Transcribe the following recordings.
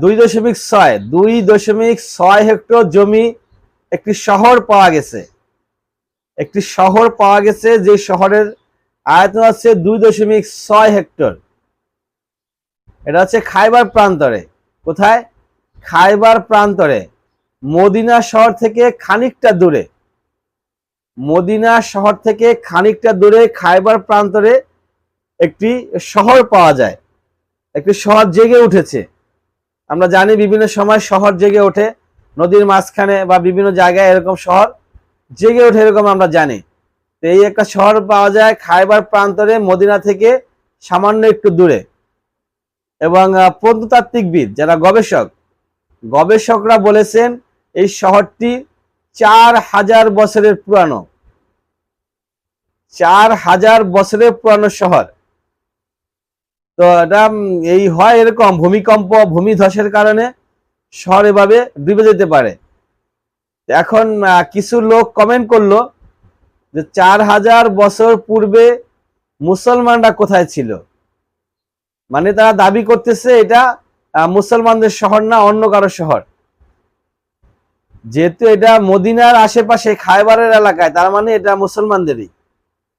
দুই দশমিক ছয়, দুই দশমিক ছয় হেক্টর জমি একটি শহর পাওয়া গেছে। একটি শহর পাওয়া গেছে যে শহরের আয়তন আছে দুই দশমিক ছয় হেক্টর। এটা হচ্ছে খাইবার প্রান্তরে। কোথায়? খাইবার প্রান্তরে। মদিনা শহর থেকে খানিকটা দূরে। মদিনা শহর থেকে খানিকটা দূরে খাইবার প্রান্তরে একটি শহর পাওয়া যায়। একটি শহর জেগে উঠেছে। আমরা জানি বিভিন্ন সময় শহর জেগে ওঠে, নদীর মাঝখানে বা বিভিন্ন জায়গায় এরকম শহর জেগে ওঠে এরকম আমরা জানি। তো এই একটা শহর পাওয়া যায় খাইবার প্রান্তরে, মদিনা থেকে সামান্য একটু দূরে। এবং প্রত্নতাত্ত্বিকবিদ যারা গবেষক, গবেষকরা বলেছেন এই শহরটি চার হাজার বছরের পুরানো। চার হাজার বছরের পুরানো শহর। তো এটা এই হয় এরকম ভূমিকম্প ভূমি ভূমিধসের কারণে শহর এভাবে ডুবে যেতে পারে। এখন কিছু লোক কমেন্ট করল যে চার হাজার বছর পূর্বে মুসলমানরা কোথায় ছিল। মানে তারা দাবি করতেছে এটা মুসলমানদের শহর না অন্য কারও শহর। যেহেতু এটা মদিনার আশেপাশে খায়বারের এলাকায়, তার মানে এটা মুসলমানদেরই।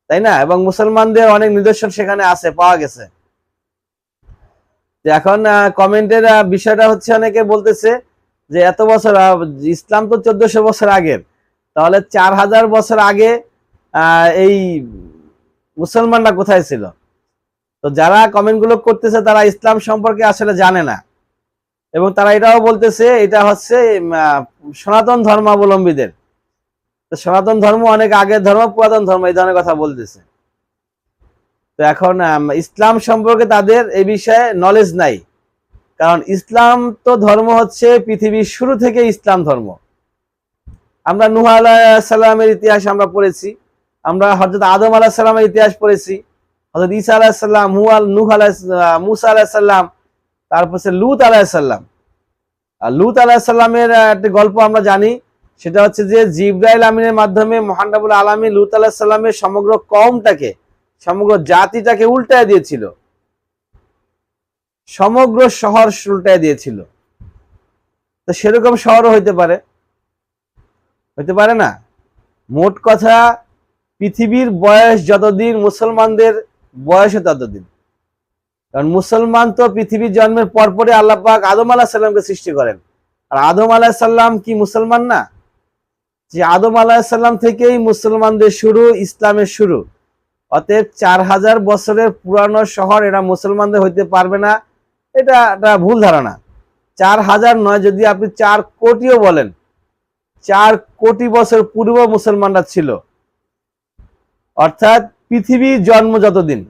তাই না? এবং মুসলমানদের অনেক নিদর্শন সেখানে আছে, পাওয়া গেছে। এখন কমেন্টের বিষয়টা হচ্ছে অনেকে বলতেছে যে এত বছর ইসলাম তো চোদ্দশো বছর আগের। তাহলে চার হাজার বছর আগে এই মুসলমানরা কোথায় ছিল? তো যারা কমেন্টগুলো করতেছে, তারা ইসলাম সম্পর্কে আসলে জানে না। এবং তারা এটাও বলতেছে, এটা হচ্ছে সনাতন ধর্মাবলম্বীদের। সনাতন ধর্ম অনেক আগের ধর্ম, পুরাতন ধর্ম, এই ধরনের কথা বলতেছে। তো এখন ইসলাম সম্পর্কে তাদের এই বিষয়ে নলেজ নাই। কারণ ইসলাম তো ধর্ম হচ্ছে পৃথিবীর শুরু থেকে ইসলাম ধর্ম। আমরা নুহ আলাহিসাল্লামের ইতিহাস আমরা পড়েছি আমরা হজরত আদম আলাহিসাল্লামের ইতিহাস পড়েছি হজরত ঈসা আলাহিসাল্লাম হু আল নুহ আলাহ মুসা আলাহিসাল্লাম তারপর হচ্ছে লুত আলাহিসাল্লাম আর লুত আলাহিসাল্লামের আহ, একটি গল্প আমরা জানি সেটা হচ্ছে যে জিব্রাইল আমিনের মাধ্যমে মহানবুল আলমী লুত আলাহিসাল্লামের সমগ্র কমটাকে সমগ্র জাতিটাকে উল্টায় দিয়েছিল। সমগ্র শহর উল্টায় দিয়েছিল। তো সেরকম শহরও হইতে পারে। হইতে পারে না। মোট কথা, পৃথিবীর বয়স যতদিন, মুসলমানদের বয়সও ততদিন। কারণ মুসলমান তো পৃথিবীর জন্মের পরপরে আল্লাহ পাক আদম আলাহ সাল্লামকে সৃষ্টি করেন। আর আদম আলাহ সাল্লাম কি মুসলমান না? যে আদম আলাহ সাল্লাম থেকেই মুসলমানদের শুরু, ইসলামের শুরু। অতএব চার হাজার বছরের পুরানো শহর এরা মুসলমানদের হইতে পারবে না। এটা একটা ভুল ধারণা। চার হাজার নয় যদি আপনি চার কোটিও বলেন, চার কোটি বছর পূর্ব মুসলমানরা ছিল। অর্থাৎ পৃথিবীর জন্ম যতদিন।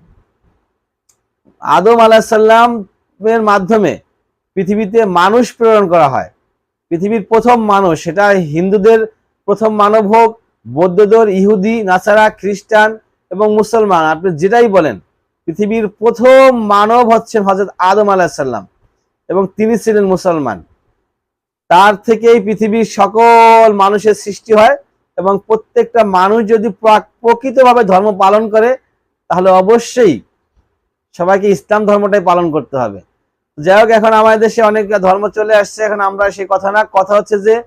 আদম আলাহিসাল্লামের মাধ্যমে পৃথিবীতে মানুষ প্রেরণ করা হয়। পৃথিবীর প্রথম মানুষ, সেটা হিন্দুদের প্রথম মানব হোক বৌদ্ধদের ইহুদি, নাসারা, খ্রিস্টান এবং মুসলমান, আপনি যেটাই বলেন, পৃথিবীর প্রথম মানব হচ্ছেন হজরত আদম আলাহিসাল্লাম এবং তিনি ছিলেন মুসলমান। তার থেকেই পৃথিবীর সকল মানুষের সৃষ্টি হয় এবং প্রত্যেকটা মানুষ যদি প্রা- প্রকৃতভাবে ধর্ম পালন করে, তাহলে অবশ্যই সবাইকে ইসলাম ধর্মটাই পালন করতে হবে। যাই হোক, এখন আমাদের দেশে অনেক ধর্ম চলে আসছে, এখন আমরা সেই কথা না। কথা হচ্ছে যে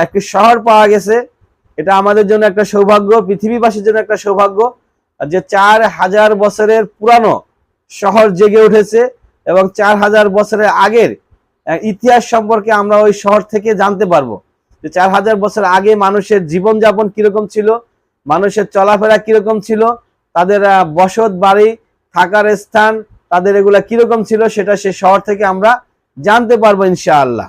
একটি শহর পাওয়া গেছে এটা আমাদের জন্য একটা সৌভাগ্য, পৃথিবীবাসীর জন্য একটা সৌভাগ্য যে চার হাজার বছরের পুরানো শহর জেগে উঠেছে এবং চার হাজার বছরের আগের ইতিহাস সম্পর্কে আমরা ওই শহর থেকে জানতে পারব। যে চার হাজার বছর আগে মানুষের জীবনযাপন কীরকম ছিল, মানুষের চলাফেরা কীরকম ছিল, তাদের বসত বাড়ি, থাকার স্থান, তাদের এগুলা কীরকম ছিল, সেটা সে শহর থেকে আমরা জানতে পারব ইনশাআল্লাহ।